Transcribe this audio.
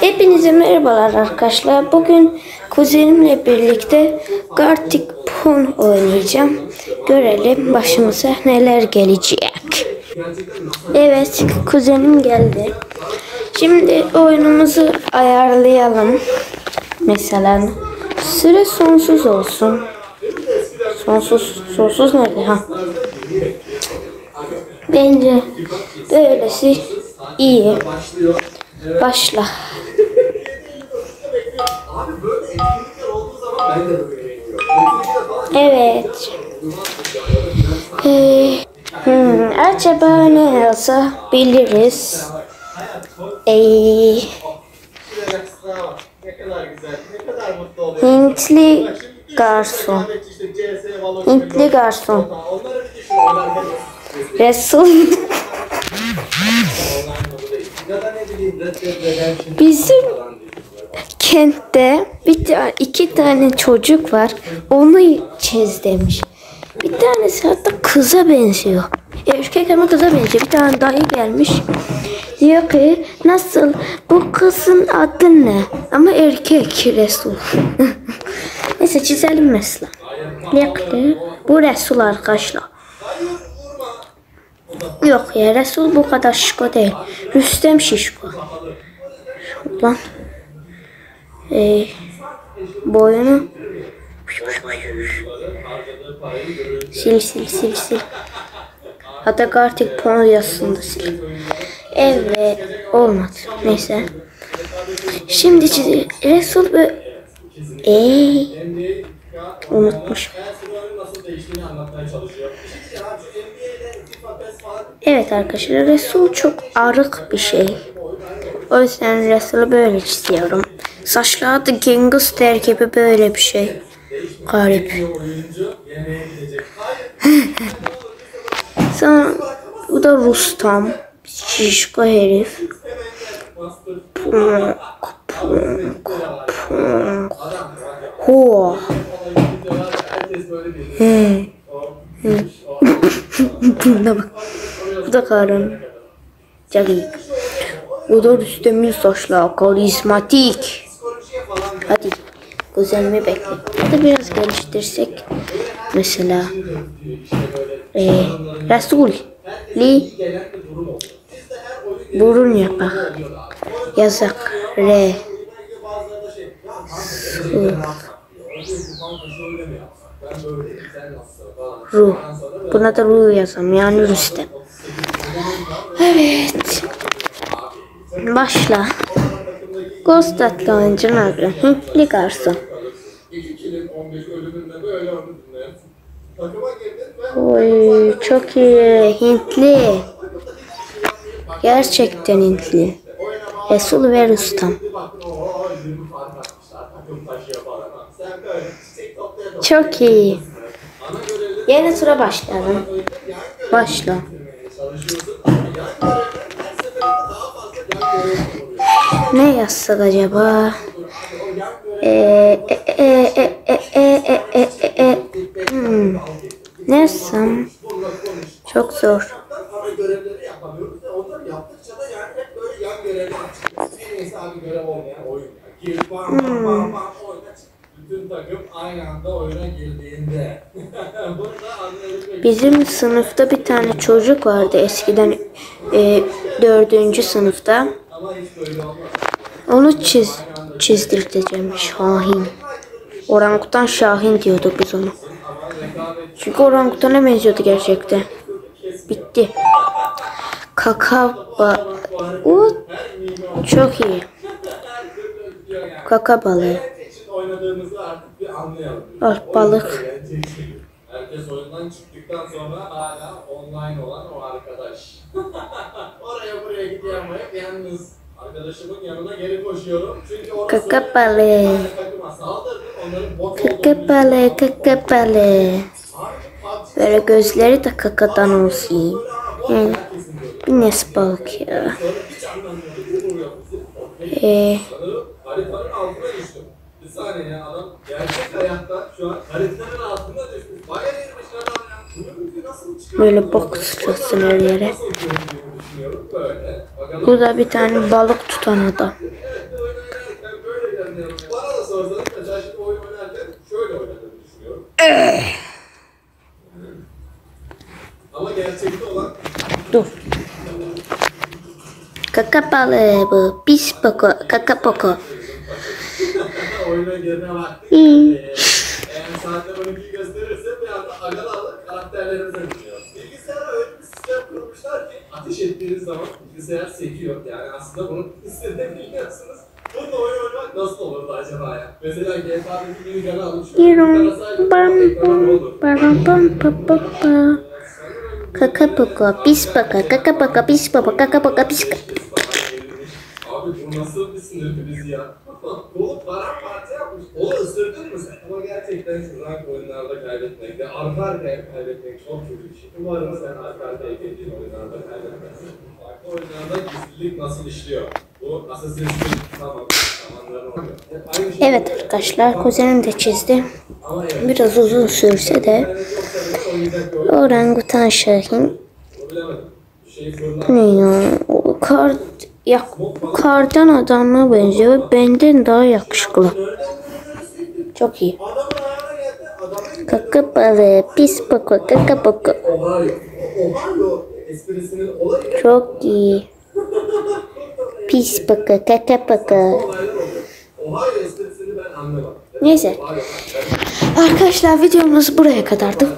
Hepinize merhabalar arkadaşlar. Bugün kuzenimle birlikte Gartic Pon oynayacağım. Görelim başımıza neler gelecek. Evet kuzenim geldi. Şimdi oyunumuzu ayarlayalım. Mesela süre sonsuz olsun. Sonsuz, sonsuz nerede ha? Bence böylesi iyi. Başla. Evet. Ee, hmm, acaba ne yazsa biliriz. Ee, Hintli garson. Hintli garson. Resul. Bizim kentte bir ta- iki tane çocuk var. Onu çiz demiş. Bir tanesi hatta kıza benziyor. Erkek ama kıza benziyor. Bir tane dayı gelmiş. Diyor ki nasıl bu kızın adı ne? Ama erkek Resul. Neyse çizelim mesela. Bekle. Bu Resul arkadaşlar. Yok ya Resul bu kadar şişko değil. Rüstem şişko. Lan. Ee, boyunu sil sil sil sil. Hatta Gartic Pon yazısını da sil. Evet olmadı. Neyse. Şimdi çiz Resul böyle Ey unutmuşum. Evet arkadaşlar Resul çok arık bir şey. O yüzden Resul'ü böyle çiziyorum. Saçları da gangster gibi böyle bir şey. Garip. Sonra bu da Rustam. Şişko herif. Punk, punk, punk. Ho. He. Buna bak da Zakarım. Cagik. Udur üstümün saçla. Karizmatik. Hadi. Kuzenimi bekle. Hadi biraz geliştirsek. Mesela. Ee, Resul. Li. Burun yapak. Yazak. Re. Su. Ruh. Buna da ruh yazam. Yani Rüstem. Evet. Başla. Ghost oyuncunun adı Hintli Garson. Oy çok iyi. Hintli. Gerçekten Hintli. Resul ve Rustam. Çok iyi. Yeni tura başlayalım. Başla. Ne yazsak acaba? Ee, e, e, e, e, e, e, e, e, e. Hmm. Ne yazsam? Çok zor. Çık. Bütün takım aynı anda oyuna girdiğinde. Bizim sınıfta bir tane çocuk vardı eskiden e, dördüncü sınıfta. Onu çiz, çizdirteceğim Şahin. Orangutan Şahin diyorduk biz ona. Çünkü orangutana benziyordu gerçekten. Bitti. Kaka ba o çok iyi. Kaka balığı. Al balık. Herkes oyundan çıktıktan sonra hala online olan o arkadaş. Oraya buraya gidememek yalnız. Arkadaşımın yanına geri koşuyorum. Çünkü orası Kaka balığı. takıma saldırdı. Onların bot Kaka balığı, kaka balığı. Böyle gözleri de kakadan olsun. Yani bir nes balık ya. Ee, haritanın altına düştüm. Bir saniye adam gerçek hayatta şu an haritanın altına Böyle bok sıçrasın her yere. Bu da bir tane balık tutan adam. Dur. Kaka balığı bu. Pis poko. Kaka poko. Oyuna girme vakti. Eğer saatte bunu bir gösterirse bir anda agalarla karakterlerimize ateş ettiğiniz zaman bilgisayar sekiyor. Yani aslında bunu hissedebiliyorsunuz. Bununla oyun oynamak nasıl olurdu acaba ya? Mesela GTA'daki bam bam bam. Kaka poko. Pis poko. Kaka poko. Pis poko. Kaka poko. Pis. Abi bu nasıl bir sinir krizi ya? Gerçekten rank oyunlarda kaybetmek ve arka arkaya kaybetmek çok kötü bir şey. Umarım sen arka arkaya geldiğin oyunlarda kaybetmezsin. Farklı oyunlarda gizlilik nasıl işliyor? Bu Assassin's Creed tamam. Zamanların oluyor. Şey Evet arkadaşlar kuzenim de çizdi. Biraz uzun sürse de orangutan Şahin ne ya o kar ya kardan adama benziyor benden daha yakışıklı. Çok iyi. Kaka balığı pis poko kaka ne? Çok iyi. Pis poko kaka anlamadım. Neyse. Arkadaşlar videomuz buraya kadardı.